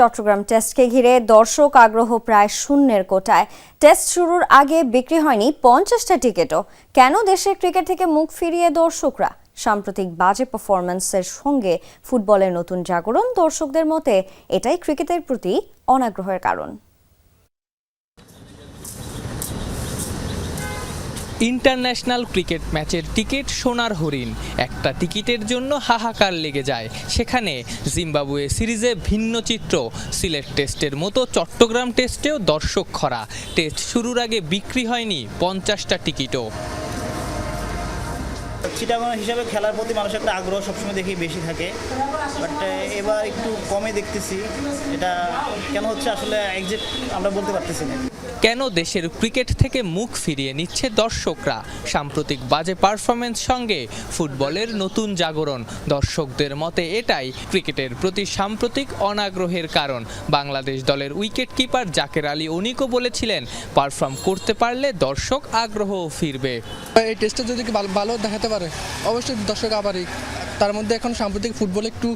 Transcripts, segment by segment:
চট্টগ্রাম টেস্টকে ঘিরে দর্শক আগ্রহ প্রায় শূন্যের কোটায়। টেস্ট শুরুর আগে বিক্রি হয়নি পঞ্চাশটা টিকিটও। কেন দেশের ক্রিকেট থেকে মুখ ফিরিয়ে দর্শকরা? সাম্প্রতিক বাজে পারফরম্যান্সের সঙ্গে ফুটবলের নতুন জাগরণ দর্শকদের মতে এটাই ক্রিকেটের প্রতি অনাগ্রহের কারণ। ইন্টারন্যাশনাল ক্রিকেট ম্যাচের টিকিট সোনার হরিণ। একটা টিকিটের জন্য হাহাকার লেগে যায়। সেখানে জিম্বাবুয়ে সিরিজে ভিন্ন চিত্র। সিলেট টেস্টের মতো চট্টগ্রাম টেস্টেও দর্শক খরা। টেস্ট শুরুর আগে বিক্রি হয়নি পঞ্চাশটা টিকিটও। চিটাগং হিসাবে খেলার প্রতি মানুষের একটা আগ্রহ সবসময় দেখি বেশি থাকে। বাট এবার একটু কমে দেখতেছি। এটা কেন হচ্ছে আসলে একজেক্ট আমরা বলতে পারতেছি না। কেন দেশের ক্রিকেট থেকে মুখ ফিরিয়ে নিচ্ছে দর্শকরা? সাম্প্রতিক বাজে পারফরমেন্স সঙ্গে ফুটবলের নতুন জাগরণ। দর্শকদের মতে এটাই ক্রিকেটের প্রতি সাম্প্রতিক অনাগ্রহের কারণ। বাংলাদেশ দলের উইকেট কিপার জাকের আলী অনিকও বলেছিলেন পারফর্ম করতে পারলে দর্শক আগ্রহও ফিরবে। এই টেস্টে যদি কি ভালো- ভালো দেখাতে পারে? অবশ্যই দর্শক আবারই। তার মধ্যে এখন সাম্প্রতিক ফুটবলে একটু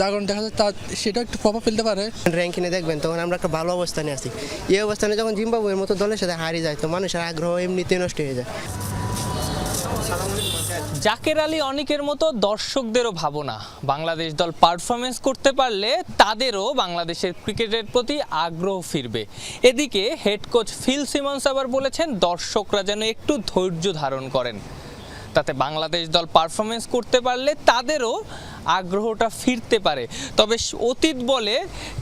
জাগরণ দেখা যায় তা সেটা একটু প্রভাব ফেলতে পারে। র্যাঙ্কিংয়ে দেখবেন তখন আমরা একটা ভালো অবস্থানে আছি। এই অবস্থানে যখন জিম্বাবুয়ের মতো দলের সাথে হারিয়ে যায় তো মানুষের আগ্রহ এমনিতেই নষ্ট হয়ে যায়। জাকের আলী অনেকের মতো দর্শকদেরও ভাবনা। বাংলাদেশ দল পারফরমেন্স করতে পারলে তাদেরও বাংলাদেশের ক্রিকেটের প্রতি আগ্রহ ফিরবে। এদিকে হেড কোচ ফিল সিমন্স আবার বলেছেন দর্শকরা যেন একটু ধৈর্য ধারণ করেন। তাতে বাংলাদেশ দল পারফরমেন্স করতে পারলে তাদেরও আগ্রহটা ফিরতে পারে। তবে অতীত বলে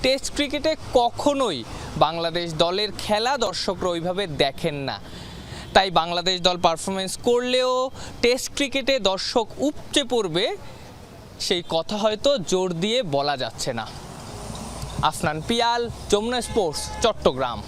টেস্ট ক্রিকেটে কখনোই বাংলাদেশ দলের খেলা দর্শকরা ওইভাবে দেখেন না। তাই বাংলাদেশ দল পারফরমেন্স করলেও টেস্ট ক্রিকেটে দর্শক উপচে পড়বে, সেই কথা হয়তো জোর দিয়ে বলা যাচ্ছে না। আফনান পিয়াল, যমুনা স্পোর্টস চট্টগ্রাম।